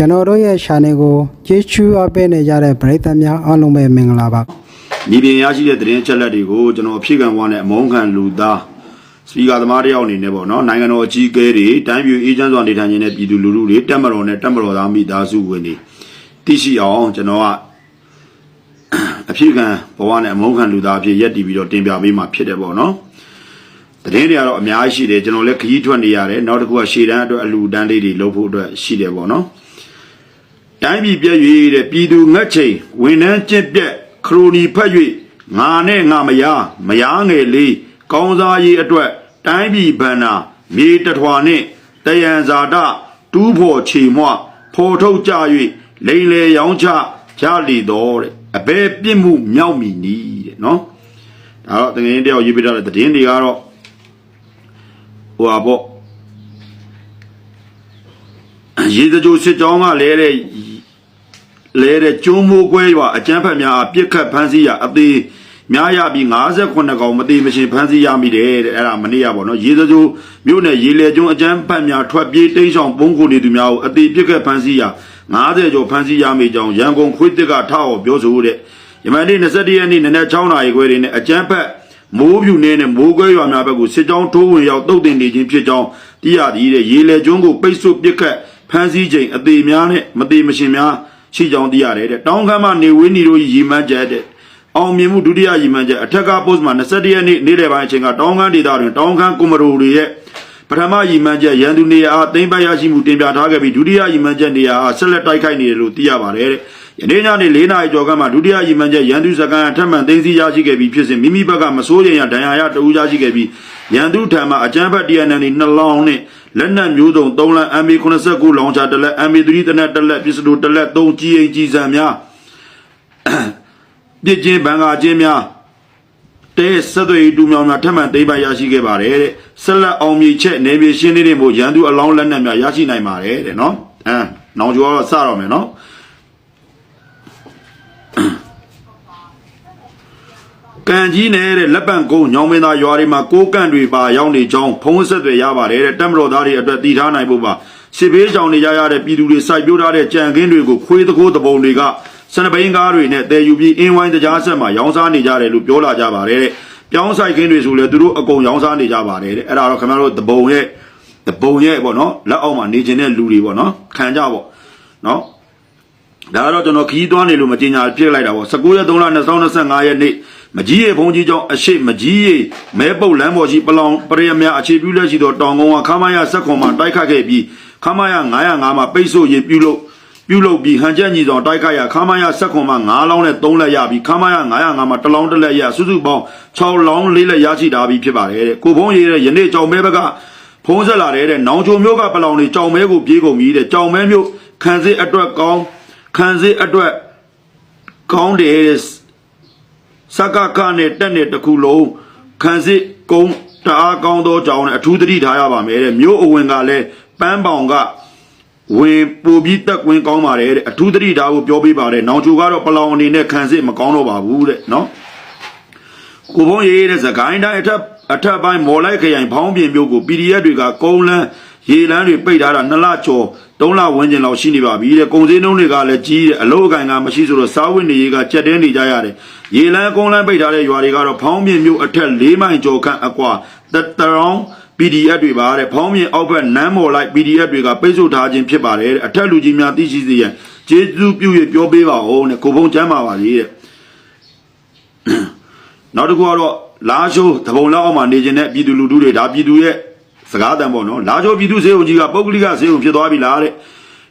ကျွန်တော်တို့ရဲ့ channel ကိုကြည့်ရှုအပ်ပေးနေကြတဲ့ပရိသတ်များအားလုံးပဲမင်္ဂလာပါမြေပြင်ရရှိတဲ့သတင်းအချက်လက်တွေကိုကျွန်တော်အဖြစ်ခံဝါနဲ့အမုန်းခံလူသားစပီကာသမားတယောက်အနေနဲ့ပေါ့နော်နိုင်ငံတော်အကြီးအကဲတွေတိုင်းပြည်အေဂျင့်စွာနေထိုင်နေတဲ့ပြည်သူလူထုတွေတက်မတော်နဲ့တက်မတော်သားမိသားစုဝင်တွေသိရှိအောင်ကျွန်တော်ကအဖြစ်ခံဘဝနဲ့အမုန်းခံလူသားအဖြစ်ရက်တည်ပြီးတော့တင်ပြပေးမှာဖြစ်တယ်ပေါ့နော်သတင်းတွေကတော့အများကြီးရှိတယ်ကျွန်တော်လည်းခရီးထွက်နေရတယ်နောက်တစ်ခုကရှေ့တန်းအတွက်အလူတန်းလေးတွေလုပ်ဖို့အတွက်ရှိတယ်ပေါ့နော် တိုင်းပြည်ပြည့်၍တဲ့ပြည်သူငတ်ချိန်ဝန်နှန်းကျင့်ပြက်ခရိုနီဖတ်၍ငါနဲ့ငါမယားမယားငယ်လေးကောင်းစားရေးအတွက် တိုင်းပြည်ဗန္နာမြေတထွာနှင့်တယံဇာတတူးဖို့ချေမွဖော်ထုတ်ကြ၍လိန်လေရောင်းချကြလီတော်တဲ့အဘဲပြစ်မှုမြောက်မီနီးတဲ့နော်ဒါတော့တကယ်တယောက်ရေးပြထားတဲ့သတင်းတွေကတော့ဟိုပါပေါ့ရေစကြိုစစ်ကြောင်းကလဲတဲ့ လဲတဲ့ကျုံးမိုးကွဲရွာအကျန်းဖက်များအပြစ်ခတ်ဖမ်းဆီးရအသေးများရပြီး58ကောင်မသေးမရှင်ဖမ်းဆီးရမိတယ်တဲ့အဲ့ဒါမနေ့ကပေါ့နော်ရေစကြိုမြို့နယ်ရေလေကျုံးအကျန်းဖက်များထွက်ပြေးတိမ်းဆောင်ပုံကိုနေသူများကိုအသေးပြစ်ခတ်ဖမ်းဆီးရ90ကျော်ဖမ်းဆီးရမိကြောင်းရန်ကုန်ခွေးတစ်ကထောက်ပြောဆိုတဲ့ယမန်နေ့21ရက်နေ့နနက်6နာရီခွဲတွင်အကျန်းဖက်မိုးပြူနေနဲ့မိုးကွဲရွာများဘက်ကိုစစ်ကြောင်းထိုးဝင်ရောက်တုတ်တင်နေခြင်းဖြစ်ကြောင်းသိရသည်တဲ့ရေလေကျုံးကိုပိတ်ဆို့ပစ်ခတ်ဖမ်းဆီးချိန်အသေးများနဲ့မသေးမရှင်များ ရှိကြောင်းသိရတယ်တဲ့တောင်းခမ်းမှနေဝင်းနီတို့ရည်မှန်းချက်တဲ့အောင်မြင်မှုဒုတိယရည်မှန်းချက်အထက်ကပို့စ်မှာ21ရက်နေ့နေ့လယ်ပိုင်းအချိန်ကတောင်းခမ်းဒေသတွင်တောင်းခမ်းကွန်မရိုတွေရဲ့ပထမရည်မှန်းချက်ရန်သူနေရာအားသိမ်းပိုက်ရရှိမှုတင်ပြထားခဲ့ပြီးဒုတိယရည်မှန်းချက်နေရာအားဆက်လက်တိုက်ခိုက်နေတယ်လို့သိရပါတယ်တဲ့ ယနေ့ညနေ၄နာရီကျော်ကမှဒုတိယရည်မှန်းချက်ရန်သူစကန်အထက်မှန်သိမ်းဆည်းရရှိခဲ့ပြီးဖြစ်စဉ်မိမိဘက်ကမစိုးရိမ်ရဒဏ်ရာရတဦးရရှိခဲ့ပြီးရန်သူထံမှအကြမ်းဖက် TNN နှလောင်းနဲ့လက်နက်မျိုးစုံ3လမ်း MA89 လောင်ချာတစ်လက် MA3 တနက်တစ်လက်ပစ္စတိုတစ်လက်3ကြီးအိမ်ကြီးစံများပြစ်ချင်းဘန်ကာချင်းများတဲဆက်သွေးတူမြောင်များထပ်မံသိမ်းပိုက်ရရှိခဲ့ပါတယ်တဲ့ဆက်လက်အောင်မြေချက်နေမြေရှင်းနေတဲ့မို့ရန်သူအလောင်းလက်နက်များရရှိနိုင်ပါတယ်တဲ့နော်အဲနောင်ကျော်ကတော့စတော့မယ်နော် ကံကြီးနေတဲ့လက်ပံကုန်းညောင်မင်းသားရွာတွေမှာကိုးကန့်တွေပါရောက်နေကြောင်းဖုံးဆက်တွေရပါတယ်တဲ့တက်မတော်သားတွေအတွက်တည်ထားနိုင်ဖို့ပါစစ်ဘေးကြောင်နေကြရတဲ့ပြည်သူတွေစိုက်ပျိုးထားတဲ့ကြံခင်းတွေကိုခွေးတကိုးတပုံတွေကစနဘိန်းကားတွေနဲ့တည်ယူပြီးအင်းဝိုင်းတရားဆက်မှာရောင်းစားနေကြတယ်လို့ပြောလာကြပါတယ်တဲ့ပြောင်းဆိုင်ခင်းတွေဆိုလဲသူတို့အကုန်ရောင်းစားနေကြပါတယ်တဲ့အဲ့ဒါတော့ခင်ဗျားတို့တပုံရဲ့တပုံရဲ့ပေါ့နော်လက်အောက်မှာနေခြင်းတဲ့လူတွေပေါ့နော်ခံကြပေါ့နော်ဒါကတော့ကျွန်တော်ခီးသွွားနေလို့မတင်ညာပြစ်လိုက်တာပေါ့19ရက်3လ2025ရက်နေ့ မကြီးရေဘုံကြီးကျောင်းအရှိမကြီးရေမဲပုတ်လမ်းပေါ်ရှိပလောင်ပရိယမြအခြေပြုလက်ရှိသောတောင်ကုန်းကခမရဆက်ခွန်မှာတိုက်ခတ်ခဲ့ပြီးခမရ905မှာပိတ်ဆို့ရေပြုလို့ပြုလုပ်ပြီးဟန်ချက်ညီဆောင်တိုက်ခတ်ရခမရဆက်ခွန်မှာ9လောင်းနဲ့3လက်ရပြီးခမရ905မှာ1လောင်း1လက်ရစုစုပေါင်း6လောင်း4လက်ရရှိတာပြီးဖြစ်ပါတယ်တဲ့ကိုဘုံရေတဲ့ယနေ့ကြောင်မဲဘက်ကဖုံးဆက်လာတဲ့တဲ့နောင်ချုံမျိုးကပလောင်တွေကြောင်မဲကိုပြေးကုန်ပြီတဲ့ကြောင်မဲမျိုးခံစစ်အတွက်ကောင်းခံစစ်အတွက်ကောင်းတယ်တဲ့ စကကနဲ့တက်နဲ့တစ်ခုလုံးခံစစ်ကုန်းတအားကောင်းသောကြောင်းနဲ့အထူးသတိထားရပါမယ်တဲ့မြို့အဝင်ကလည်းပန်းပေါင်ကဝင်ပူပြီးတက်ကွင်းကောင်းပါတယ်တဲ့အထူးသတိထားဖို့ပြောပေးပါတယ်နောင်ချိုကတော့ပလောင်အနေနဲ့ခံစစ်မကောင်းတော့ပါဘူးတဲ့နော်ကိုဘုံရေးတဲ့သခိုင်းတိုင်းအထက်အထက်ပိုင်းမော်လိုက်ခရိုင်ဖောင်းပြင်မြို့ကို PDF တွေကကုန်းလန်း ရေလန်းတွေပိတ်ထားတာနှစ်လကျော်သုံးလဝန်းကျင်လောက်ရှိနေပါပြီတဲ့ကုံစင်းနှုံးတွေကလည်းကြီးတယ်အလို့အကင်ကမရှိဆိုတော့စားဝတ်နေရေးကကြက်တဲနေကြရတယ်ရေလန်းကုန်းလန်းပိတ်ထားတဲ့ရွာတွေကတော့ဖောင်းပြင်မြို့အထက်၄မိုင်ကျော်ခန့်အကွာတတရောင်း PDF တွေပါတဲ့ဖောင်းပြင်အောက်ဘက်နမ်းမော်လိုက် PDF တွေကပိတ်ဆို့ထားခြင်းဖြစ်ပါတယ်တဲ့အထက်လူကြီးများသိရှိစေရန်ကျေးဇူးပြု၍ပြောပေးပါဦးတဲ့ကိုဘုံကျမ်းပါပါလေတဲ့နောက်တစ်ခုကတော့လာရှိုးတပုံလောက်အောင်မှာနေကျင်တဲ့ပြည်သူလူထုတွေဒါပြည်သူရဲ့ စကားတန်ပေါ့နော်လာရှိုးပြည်သူစေုံကြီးကပုဂ္ဂလိကစေုံဖြစ်သွားပြီလားတဲ့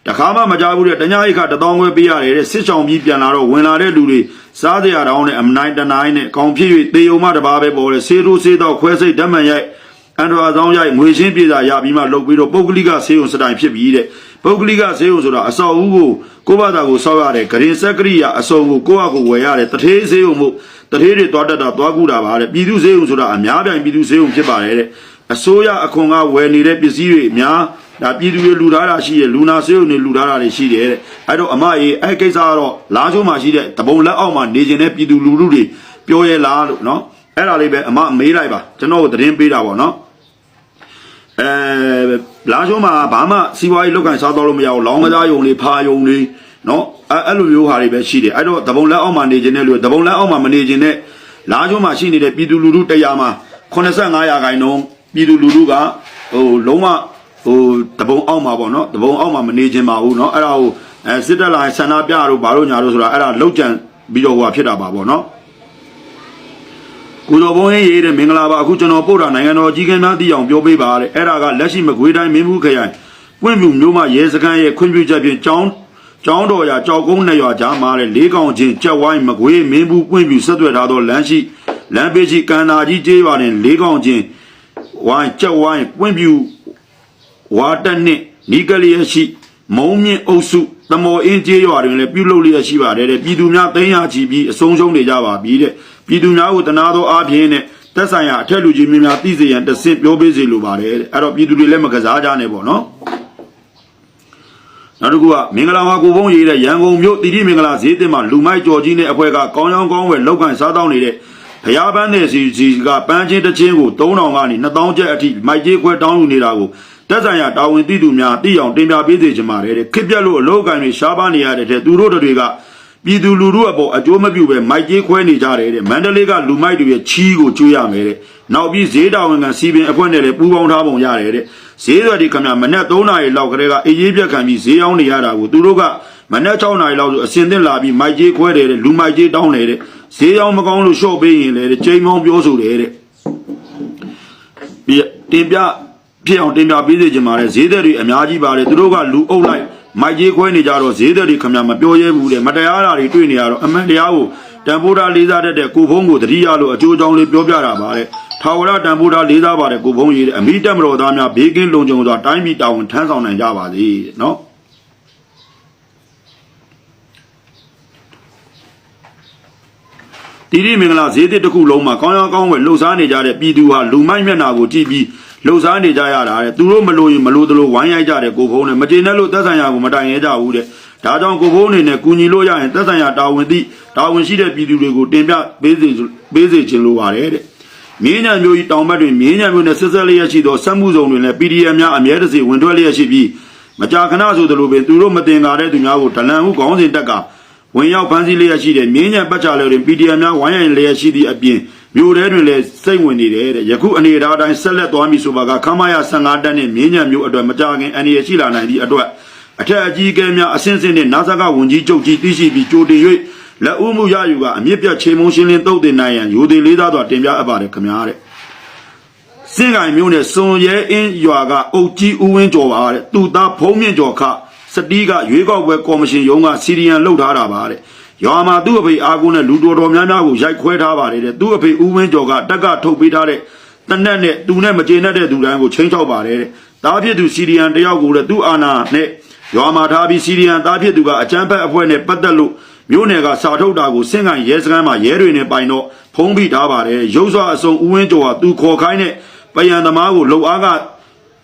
တခါမှမကြဘူးတဲ့တညာအိတ်ခတထောင်ခွဲပေးရတယ်တဲ့စစ်ဆောင်ပြီးပြန်လာတော့ဝင်လာတဲ့လူတွေစားစရာတောင်းနဲ့အမနိုင်တနိုင်နဲ့ကောင်းဖြစ်၍တေယုံမတပါပဲပေါ်တဲ့ဆေးထိုးဆေးတော့ခွဲစိတ်ဓာတ်မှန်ရိုက်အန်ဒရာဆောင်ရိုက်ငွေရှင်းပြေစာရပြီးမှလုတ်ပြီးတော့ပုဂ္ဂလိကစေုံစတိုင်ဖြစ်ပြီးတဲ့ပုဂ္ဂလိကစေုံဆိုတာအစောက်ဦးကိုကိုယ့်ဘာသာကိုစောက်ရတယ်ဂရင်စက်ကရိယာအစုံကိုကိုယ့်အကိုဝယ်ရတယ်တထေးစေုံမှုတထေးတွေသွားတတ်တာသွားကူတာပါတဲ့ပြည်သူစေုံဆိုတာအများပြိုင်ပြည်သူစေုံဖြစ်ပါတယ်တဲ့ အစိုးရအခွန်ကဝယ်နေတဲ့ပစ္စည်းတွေအများဒါပြည်သူတွေလူထားတာရှိတယ်လူနာစေုံတွေလူထားတာတွေရှိတယ်တဲ့အဲ့တော့အမအေးအဲ့ကိစ္စကတော့လာချိုးမှာရှိတဲ့တပုံလက်အောက်မှာနေကျင်တဲ့ပြည်သူလူထုတွေပြောရဲလားလို့နော်အဲ့ဒါလေးပဲအမမေးလိုက်ပါကျွန်တော်ကိုသတင်းပေးတာပေါ့နော်အဲလာချုံးမှာဘာမှစီးပွားရေးလောက်ကန်စားတော့လို့မရဘူးလောင်းကစားယုံလေးဖာယုံလေးနော်အဲအဲ့လိုမျိုးဟာတွေပဲရှိတယ်အဲ့တော့တပုံလက်အောက်မှာနေခြင်းတဲ့လူတပုံလက်အောက်မှာမနေခြင်းတဲ့လာချုံးမှာရှိနေတဲ့ပြည်သူလူထုတရားမှာ85ရာခိုင်နှုန်း ပြည်သူလူထုကဟိုလုံးဝဟိုတပုံအောက်မှာပေါ့နော်တပုံအောက်မှာမနေခြင်းပါဘူးနော်အဲ့ဒါဟိုအဲစစ်တပ်လာဆန္ဒပြတို့ဘာလို့ညာတို့ဆိုတာအဲ့ဒါလောက်ကြံပြီးတော့ဟိုဟာဖြစ်တာပါပေါ့နော်ကိုတော်ဘုံရေးတဲ့မင်္ဂလာပါအခုကျွန်တော်ပို့တာနိုင်ငံတော်ကြီးကန်းများတည်အောင်ပြောပေးပါတဲ့အဲ့ဒါကလက်ရှိမကွေးတိုင်းမင်းဘူးခရိုင်ပွင့်ပြူမျိုးမရဲစခန်းရဲ့ခွင့်ပြုချက်ဖြင့်ကျောင်းကျောင်းတော်ရာကြောက်ကုန်းနှစ်ရွာကြားမှာတဲ့လေးကောင်ချင်းကြက်ဝိုင်းမကွေးမင်းဘူးပွင့်ပြူဆက်သွယ်ထားသောလမ်းရှိလမ်းပေးရှိကန်နာကြီးကျေးရွာတွင်လေးကောင်ချင်း ဝိုင်းကြက်ဝိုင်းပွင့်ပြူဝါတက်နှင့်နီကလျက်ရှိ မုံမြင့်အုပ်စုတမော်အင်းကျေးရွာတွင်လည်းပြုလုပ်လျက်ရှိပါတယ်တဲ့ပြည်သူများသိမ်းရချီပြီးအဆုံးရှုံးနေကြပါပြီတဲ့ပြည်သူများကိုတနာသောအားဖြင့်နဲ့သက်ဆိုင်ရာအထက်လူကြီးများများသိစေရန်တဆင့်ပြောပေးစေလိုပါတယ်တဲ့အဲ့တော့ပြည်သူတွေလည်းမကစားကြနဲ့ပေါ့နော်နောက်တစ်ခုကမင်္ဂလာဝါကိုဘုံရေးတဲ့ရန်ကုန်မြို့တိတိမင်္ဂလာဈေးတင်မှာလူမိုက်ကြော်ကြီးနဲ့အဖွဲ့ကကောင်းရောင်းကောင်းဝယ်လောက်ကန်စားတောင်းနေတဲ့ ဖျားပန်းတဲ့စီစီကပန်းချင်းတစ်ချင်းကို3000ကနေ2000ကျပ်အထိမိုက်ကြီးခွဲတောင်းယူနေတာကိုတက်ဆိုင်ရာတာဝန်သိသူများသိအောင်တင်ပြပေးစေချင်ပါတယ်တဲ့ခစ်ပြက်လို့အလောက်ကန်တွေရှားပါနေရတဲ့တဲ့သူတို့တွေကပြည်သူလူထုအပေါ်အကျိုးမပြုပဲမိုက်ကြီးခွဲနေကြတယ်တဲ့မန္တလေးကလူမိုက်တွေရဲ့ချီးကိုကျွေးရမယ်တဲ့နောက်ပြီးဈေးတာဝန်ခံစီပင်အဖွဲ့နဲ့လည်းပူးပေါင်းထားပုံရတယ်တဲ့ဈေးရွက်ဒီခမမနက်3နာရီလောက်ကလေးကအေးရေးပြက်ခံပြီးဈေးရောက်နေရတာကိုသူတို့က မနက်6နာရီလောက်ဆိုအစင်သင့်လာပြီးမိုက်ကြီးခွဲတယ်တဲ့လူမိုက်ကြီးတောင်းတယ်တဲ့ဈေးရောက်မကောင်းလို့ရှော့ပေးရင်လည်းချိန်မောင်းပြောဆိုတယ်တဲ့ပြတင်ပြဖြစ်အောင်တင်ပြပေးစေချင်ပါတယ်ဈေးသက်တွေအများကြီးပါတယ်သူတို့ကလူအုပ်လိုက်မိုက်ကြီးခွဲနေကြတော့ဈေးသက်တွေခမမပြောရဲဘူးတဲ့မတရားတာတွေတွေ့နေရတော့အမှန်တရားကိုတန်ဖိုးထားလေးစားတတ်တဲ့ကိုဖုံးကိုတတိယလို့အကျိုးအကြောင်းလေးပြောပြတာပါတဲ့ထာဝရတန်ဖိုးထားလေးစားပါတယ်ကိုဖုံးရေးတဲ့အမိတက်မတော်သားများဘေးကင်းလုံခြုံစွာတိုင်းပြည်တာဝန်ထမ်းဆောင်နိုင်ကြပါစေတဲ့နော် တိတိမင်္ဂလာဈေးသစ်တစ်ခုလုံးမှာကောင်းရောင်းကောင်းဝယ်လှုပ်ရှားနေကြတဲ့ပြည်သူဟာလူမိုက်မျက်နာကိုကြည့်ပြီးလှုပ်ရှားနေကြရတာတဲ့သူတို့မလို့ရင်မလို့သလိုဝိုင်းရိုက်ကြတဲ့ကိုဖုံးနဲ့မကျေနပ်လို့သက်ဆိုင်ရာကိုမတိုင်ရဲကြဘူးတဲ့ဒါကြောင့်ကိုဖုံးအနေနဲ့ကူညီလို့ရရင်သက်ဆိုင်ရာတာဝန်သိတာဝန်ရှိတဲ့ပြည်သူတွေကိုတင်ပြပေးစေပေးစေခြင်းလိုပါတယ်တဲ့မြင်းညံမျိုးကြီးတောင်ဘက်တွင်မြင်းညံမျိုးနဲ့ဆက်ဆက်လျက်ရှိသောစက်မှုစုံတွင်လည်း PDF များအမြဲတစေဝင်ထွက်လျက်ရှိပြီးမကြာခဏဆိုသလိုပင်သူတို့မတင်ကားတဲ့သူများကိုဒလန်ဟုခေါင်းစဉ်တက်က ဝင်ရောက်ဖမ်းဆီးလျက်ရှိတဲ့မြင်းညံပတ်ချလဲတွင် PDF များဝိုင်းရန်လျက်ရှိသည့်အပြင်မြို့ထဲတွင်လည်းစိတ်ဝင်နေတယ်တဲ့ယခုအနေအထားအတိုင်းဆက်လက်သွားမည်ဆိုပါကခမရ15တက်နဲ့မြင်းညံမြို့အတွက်မကြခင်အန္တရာယ်ရှိလာနိုင်သည့်အတွက်အထက်အကြီးအကဲများအဆင့်ဆင့်နဲ့နာဇကဝန်ကြီးချုပ်ကြီးသိရှိပြီးကြိုတင်၍လက်ဦးမှုရယူကအမြင့်ပြတ်ချေမုံရှင်းလင်းတုတ်တင်နိုင်ရန်ယူသည်လေးသားစွာတင်ပြအပ်ပါတယ်ခင်ဗျာတဲ့စင်ကိုင်မျိုးနဲ့စွန်ရဲအင်းရွာကအုတ်ကြီးဦးဝင်းကျော်ပါတဲ့သူသားဖုံးမြင့်ကျော်ခ စတီးကရွေးကောက်ပွဲကော်မရှင်ရုံးကစီရီယန်လှုပ်ထားတာပါတဲ့ရွာမှာသူ့အဖေအာကုန်းနဲ့လူတော်တော်များများကိုရိုက်ခွဲထားပါတယ်တဲ့သူ့အဖေဦးဝင်းကျော်ကတက်ကထုတ်ပေးထားတဲ့တနက်နဲ့သူနဲ့မကျေနပ်တဲ့သူတိုင်းကိုချင်းချောက်ပါတယ်တဲ့တားဖြစ်သူစီရီယန်တယောက်ကိုလည်းသူ့အာနာနဲ့ရွာမှာထားပြီးစီရီယန်တားဖြစ်သူကအကြမ်းဖက်အဖွဲ့နဲ့ပတ်သက်လို့မြို့နယ်ကစာထုတ်တာကိုစင်ကန်ရဲစခန်းမှာရဲတွေနဲ့ပိုင်တော့ဖုံးပြီးထားပါတယ်ရုပ်စွာအစုံဦးဝင်းကျော်ကသူခေါ်ခိုင်းတဲ့ပယံသမားကိုလှုပ်အားက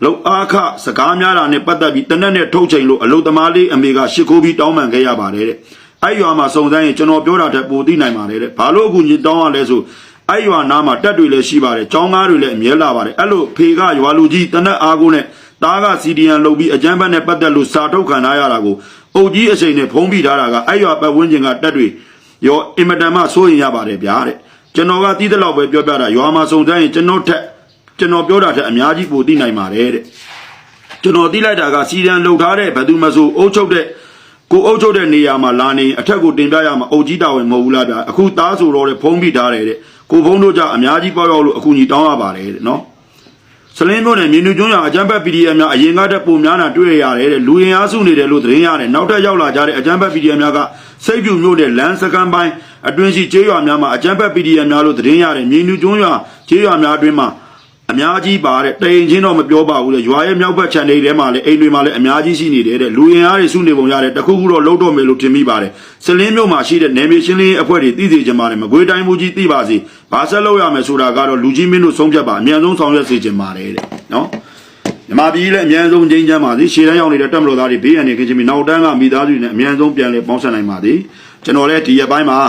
လှုပ်အားခစကားများတာနဲ့ပတ်သက်ပြီးတနက်နဲ့ထုတ်ချိန်လို့အလုသမားလေးအမေကရှ िख ိုးပြီးတောင်းပန်ခဲ့ရပါတယ်တဲ့အဲ့ရွာမှာစုံစမ်းရင်ကျွန်တော်ပြောတာတက်ပိုသိနိုင်ပါတယ်တဲ့ဘာလို့အခုညတောင်းရလဲဆိုအဲ့ရွာနားမှာတက်တွေလည်းရှိပါတယ်ចောင်းကားတွေလည်းအမြဲလာပါတယ်အဲ့လိုဖေကရွာလူကြီးတနက်အားကိုနဲ့တားကစီဒီယန်လှုပ်ပြီးအကြမ်းဖက်နဲ့ပတ်သက်လို့စာထုတ်ခံထားရတာကိုအုပ်ကြီးအချိန်နဲ့ဖုံးပြီးထားတာကအဲ့ရွာပတ်ဝန်းကျင်ကတက်တွေရောအင်မတန်မှစိုးရင်ရပါတယ်ဗျာတဲ့ကျွန်တော်ကတီးတဲ့လောက်ပဲပြောပြတာရွာမှာစုံစမ်းရင်ကျွန်တော်ထက် ကျွန်တော်ပြောတာထက်အများကြီးပိုသိနိုင်ပါတယ်တဲ့ကျွန်တော်သိလိုက်တာကစီရန်လှုပ်ထားတဲ့ဘယ်သူမှဆိုအုပ်ချုပ်တဲ့ကိုအုပ်ချုပ်တဲ့နေရာမှာလာနေအထက်ကိုတင်ပြရမှာအုပ်ကြီးတာဝန်မဟုတ်ဘူးလားဗျာအခုသားဆိုတော့လေဖုံးပြီးထားတယ်တဲ့ကိုဖုံးတို့ကြအများကြီးပေါ့ရောက်လို့အခုညီတောင်းရပါတယ်တဲ့နော်စလင်းမျိုးနဲ့မြင်းနူကျွန်းရအကြမ်းဖက် PDF များအရင်ကတည်းကပုံများတာတွေ့ရတယ်တဲ့လူရင်အားစုနေတယ်လို့သတင်းရတယ်နောက်ထပ်ရောက်လာကြတဲ့အကြမ်းဖက် PDF များကစိတ်ပြူမျိုးတဲ့လမ်းစကန်ပိုင်းအတွင်းရှိကျေးရွာများမှာအကြမ်းဖက် PDF များလို့သတင်းရတယ်မြင်းနူကျွန်းရကျေးရွာများအတွင်းမှာ အများကြီးပါတဲ့တိန်ချင်းတော့မပြောပါဘူးလေရွာရဲ့မြောက်ဘက်ခြံတွေထဲမှာလည်းအိမ်တွေမှာလည်းအများကြီးရှိနေတယ်တဲ့လူရင်အားတွေစုနေပုံရတယ်တခုခုတော့လုံးတော့မယ်လို့ထင်မိပါတယ်စလင်းမြို့မှာရှိတဲ့နယ်မြေရှင်းလင်းရေးအဖွဲ့တွေသိစေချင်ပါတယ်မကွေးတိုင်းမူကြီးသိပါစေဘာဆက်လုပ်ရမယ်ဆိုတာကတော့လူကြီးမင်းတို့ဆုံးဖြတ်ပါအမြန်ဆုံးဆောင်ရွက်စေချင်ပါတယ်တဲ့နော်မြမပြည်လည်းအမြန်ဆုံးချင်းချမ်းပါစေရှေ့တန်းရောက်နေတဲ့တက်မလို့သားတွေဘေးရန်နေခင်ချင်းပြီးနောက်တန်းကမိသားစုတွေနဲ့အမြန်ဆုံးပြန်လည်ပေါင်းဆက်နိုင်ပါစေကျွန်တော်လည်းဒီရက်ပိုင်းမှာ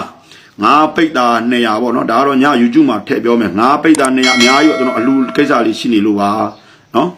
ငါပိတ်တာ200ပေါ့နော်ဒါကတော့ည YouTube မှာထည့်ပြောမယ်ငါပိတ်တာ200အများကြီးပေါ့ကျွန်တော်အလူကိစ္စလေးရှိနေလို့ပါနော်